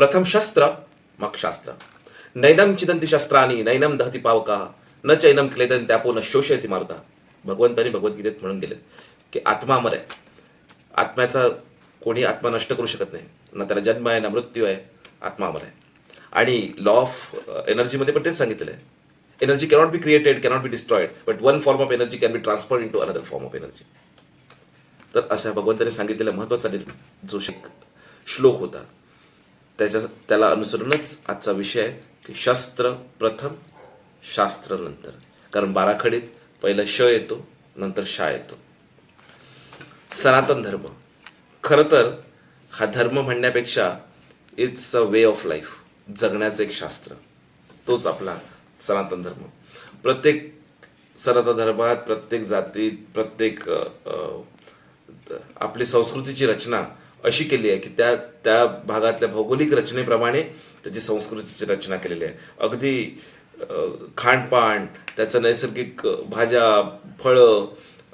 प्रथम शस्त्र मग शास्त्र. नैनम चिदंती शस्त्रानी नैनम दहती पावका. न चैनम क्लेदन त्यापो न शोषयती मारुता. भगवंतानी भगवद्गीतेत म्हणून गेले की आत्मा अमर आहे आत्म्याचा कोणी आत्मा नष्ट करू शकत नाही. ना त्याला जन्म आहे ना मृत्यू आहे आत्मा अमर आहे आणि लॉ ऑफ एनर्जीमध्ये पण तेच सांगितलेलं आहे. Energy cannot be created cannot be destroyed but one form of energy can be transfer into another form of energy तर अशा भगवंताने सांगितलेला महत्त्वाचा जो श्लोक होता. त्याच्या त्याला अनुसरूनच आजचा विषय आहे की शस्त्र प्रथम शास्त्र नंतर. कारण बाराखडीत पहिलं श येतो नंतर शा येतो. सनातन धर्म. खरं तर हा धर्म म्हणण्यापेक्षा it's a way of life जगण्याचं एक शास्त्र. तोच आपला सनातन धर्म. प्रत्येक सनातन धर्मात प्रत्येक जातीत प्रत्येक आपली संस्कृतीची रचना अशी केली आहे की त्या त्या भागातल्या भौगोलिक रचनेप्रमाणे त्याची संस्कृतीची रचना केलेली आहे. अगदी खाणपान त्याचं नैसर्गिक भाज्या फळं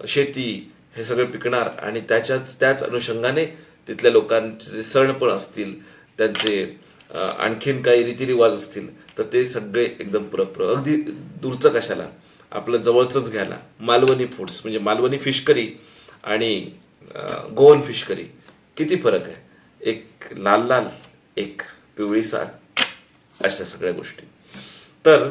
शेती हे सगळे पिकणार आणि त्याच्याच त्याच अनुषंगाने तिथल्या लोकांचे सण पण असतील त्यांचे आणखीन काही रीतिरिवाज असतील तर ते सगळे एकदम पुरपूर. अगदी दूरचं कशाला? आपलं जवळचंच घ्यायला. मालवणी फूड्स म्हणजे मालवणी फिश करी आणि गोवन फिश करी. किती फरक आहे? एक लाल लाल एक पिवळी साल अशा सगळ्या गोष्टी. तर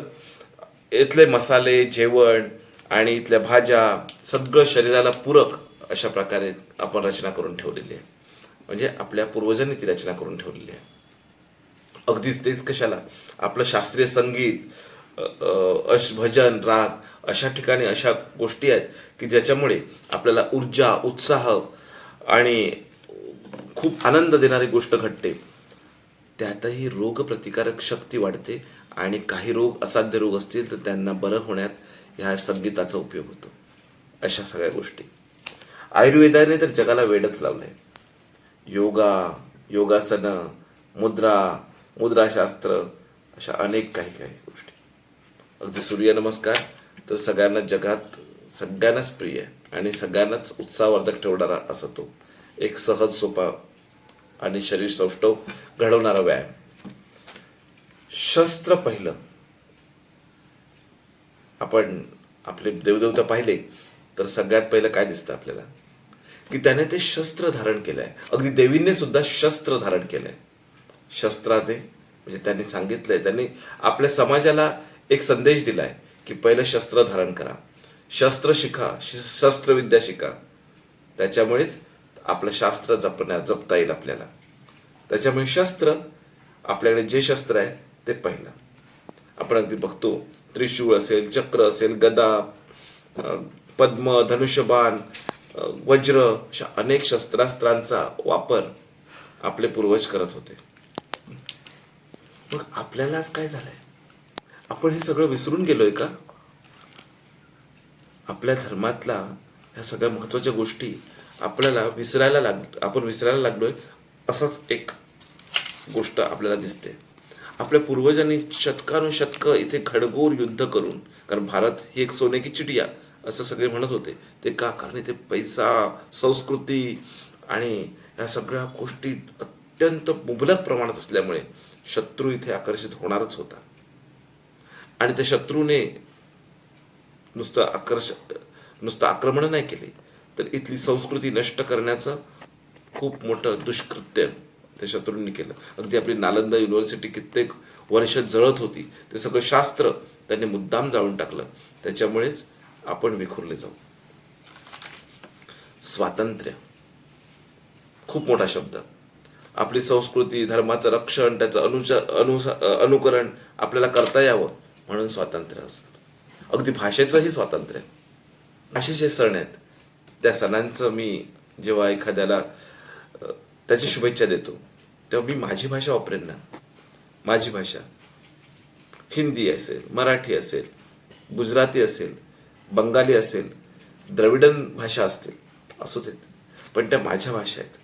इथले मसाले जेवण आणि इथल्या भाज्या सगळं शरीराला पूरक अशा प्रकारे आपण रचना करून ठेवलेली आहे. म्हणजे आपल्या पूर्वजांनी ती रचना करून ठेवलेली आहे. अगदीच तेच कशाला? आपलं शास्त्रीय संगीत अश भजन राग अशा ठिकाणी अशा गोष्टी आहेत की ज्याच्यामुळे आपल्याला ऊर्जा उत्साह आणि खूप आनंद देणारी गोष्ट घडते. त्यातही रोगप्रतिकारक शक्ती वाढते आणि काही रोग असाध्य रोग असतील तर त्यांना बरं होण्यात ह्या संगीताचा उपयोग होतो. अशा सगळ्या गोष्टी. आयुर्वेदाने तर जगाला वेडच लावलंय. योगा योगासनं मुद्रा मुद्राशास्त्र अशा अनेक काही काही गोष्टी. अगदी सूर्यनमस्कार तर सगळ्यांना जगात सगळ्यांनाच प्रिय आहे आणि सगळ्यांनाच उत्साहवर्धक ठेवणारा असं तो एक सहज सोपा आणि शरीर सौष्ठव घडवणारा व्यायाम. शस्त्र पहिलं. आपण आपले देवदेवता पाहिले तर सगळ्यात पहिलं काय दिसतं आपल्याला? की त्याने ते शस्त्र धारण केलंय. अगदी देवींनी सुद्धा शस्त्र धारण केलंय. शस्त्राने म्हणजे त्यांनी सांगितलंय त्यांनी आपल्या समाजाला एक संदेश दिलाय की पहिलं शस्त्र धारण करा. शस्त्र शिका शस्त्रविद्या शिका. त्याच्यामुळेच आपलं शास्त्र जपण्या जपता येईल आपल्याला. त्याच्यामुळे शस्त्र आपल्याकडे जे शस्त्र आहे ते पहिलं. आपण अगदी बघतो त्रिशूळ असेल चक्र असेल गदा पद्म धनुष्यबाण वज्र अशा अनेक शस्त्रास्त्रांचा वापर आपले पूर्वज करत होते. मग आपल्याला आज काय झालंय? आपण हे सगळं विसरून गेलोय का? आपल्या धर्मातला ह्या सगळ्या महत्त्वाच्या गोष्टी आपल्याला विसरायला लाग आपण विसरायला लागलोय असंच एक गोष्ट आपल्याला दिसते. आपल्या पूर्वजांनी शतकानुशतक इथे खडगोर युद्ध करून कारण भारत ही एक सोने की चिडिया असं सगळे म्हणत होते. ते का? कारण इथे पैसा संस्कृती आणि ह्या सगळ्या गोष्टी अत्यंत मुबलक प्रमाणात असल्यामुळे शत्रू इथे आकर्षित होणारच होता. आणि त्या शत्रूने नुसतं आकर्ष नुसतं आक्रमण नाही केली. तर इथली संस्कृती नष्ट करण्याचं खूप मोठं दुष्कृत्य त्या शत्रूंनी केलं. अगदी आपली नालंदा युनिव्हर्सिटी कित्येक वर्ष जळत होती. ते सगळं शास्त्र त्यांनी मुद्दाम जाळून टाकलं. त्याच्यामुळेच आपण विखुरले जाऊ. स्वातंत्र्य. खूप मोठा शब्द. आपली संस्कृती धर्माचं रक्षण त्याचं अनुचा अनुसा अनुकरण आपल्याला करता यावं म्हणून स्वातंत्र्य असतं. अगदी भाषेचंही स्वातंत्र्य. भाषेचे सण आहेत त्या सणांचं मी जेव्हा एखाद्याला त्याची शुभेच्छा देतो तेव्हा मी माझी भाषा वापरेन ना. माझी भाषा. हिंदी असेल मराठी असेल गुजराती असेल बंगाली असेल द्रविडन भाषा असतील असू देत. पण त्या माझ्या भाषा आहेत.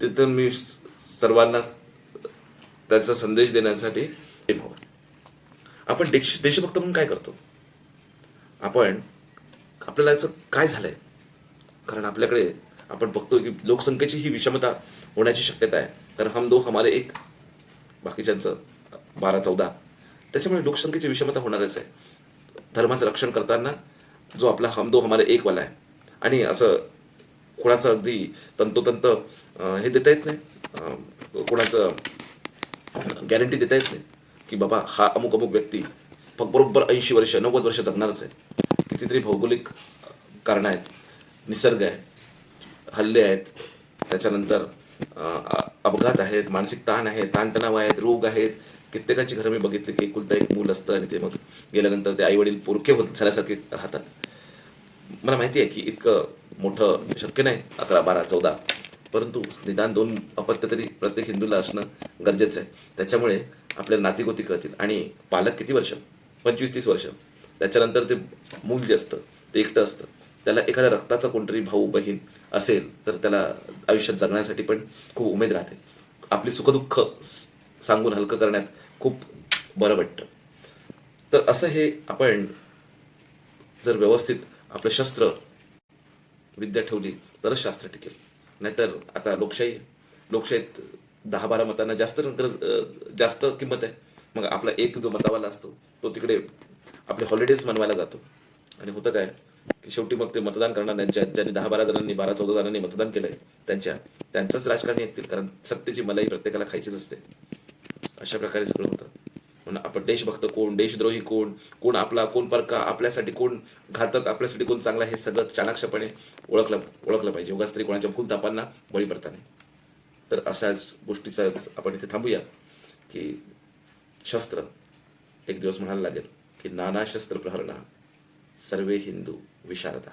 तिथं मी सर्वांना त्याचा संदेश देण्यासाठी प्रेम आपण देश देशभक्त म्हणून काय करतो? आपण आपल्याला याचं काय झालंय? कारण आपल्याकडे आपण बघतो की लोकसंख्येची ही विषमता होण्याची शक्यता आहे. कारण हम दो हमारे एक बाकीच्यांचं बारा चौदा. त्याच्यामुळे लोकसंख्येची विषमता होणारच आहे. धर्माचं रक्षण करताना जो आपला हम दो हमारे एकवाला आहे. आणि असं कोणाचं अगदी तंतोतंत हे देता येत नाही. कोणाचं गॅरंटी देता येत नाही की बाबा हा अमुक अमुक व्यक्ती फक्त बरोबर ऐंशी वर्ष नव्वद वर्ष जगणारच आहे. कितीतरी भौगोलिक कारणं आहेत. निसर्ग आहे. हल्ले आहेत. त्याच्यानंतर अपघात आहेत मानसिक ताण आहे ताणतणाव आहेत रोग आहेत. कित्येकाची घरं मी बघितली की एकुलता एक मूल असतं आणि ते मग गेल्यानंतर ते आईवडील पुरके होत झाल्यासारखे राहतात. मला माहिती आहे की इतकं मोठं शक्य नाही अकरा बारा चौदा. परंतु निदान दोन अपत्य तरी प्रत्येक हिंदूला असणं गरजेचं आहे. त्याच्यामुळे आपल्या नातीगोती कळतील. आणि पालक किती वर्ष? पंचवीस तीस वर्ष. त्याच्यानंतर ते मूल जे असतं ते एकटं असतं. त्याला एखाद्या रक्ताचा कोणतरी भाऊ बहीण असेल तर त्याला आयुष्यात जगण्यासाठी पण खूप उमेद राहते. आपली सुखदुःख सांगून हलकं करण्यात खूप बरं वाटतं. तर असं हे आपण जर व्यवस्थित आपलं शस्त्र विद्या ठेवली तरच शास्त्र टिकेल. नाहीतर आता लोकशाही लोकशाहीत दहा बारा मतांना जास्त नंतर जास्त किंमत आहे. मग आपला एक जो मतावाला असतो तो तिकडे आपले हॉलिडेज मनवायला जातो. आणि होतं काय? की शेवटी मग ते मतदान करणार त्यांच्या ज्यांनी दहा बारा जणांनी बारा चौदा जणांनी मतदान केलंय त्यांच्या त्यांचंच राजकारणी ऐकतील कारण सत्तेची मलाई प्रत्येकाला खायचीच असते. अशा प्रकारे सगळं होतं. म्हणून आपण देशभक्त कोण देशद्रोही कोण कोण आपला कोण परका आपल्यासाठी कोण घातक आपल्यासाठी कोण चांगला हे सगळं चाणाक्षपणे ओळखलं ओळखलं पाहिजे. उगाच तरी कोणाच्या खून तापांना बळी पडता नाही तर अशाच गोष्टीचाच आपण इथे थांबूया की शस्त्र. एक दिवस म्हणायला लागेल की नाना शस्त्र प्रहरणा. सर्वे हिंदू. ವಿಶಾರದ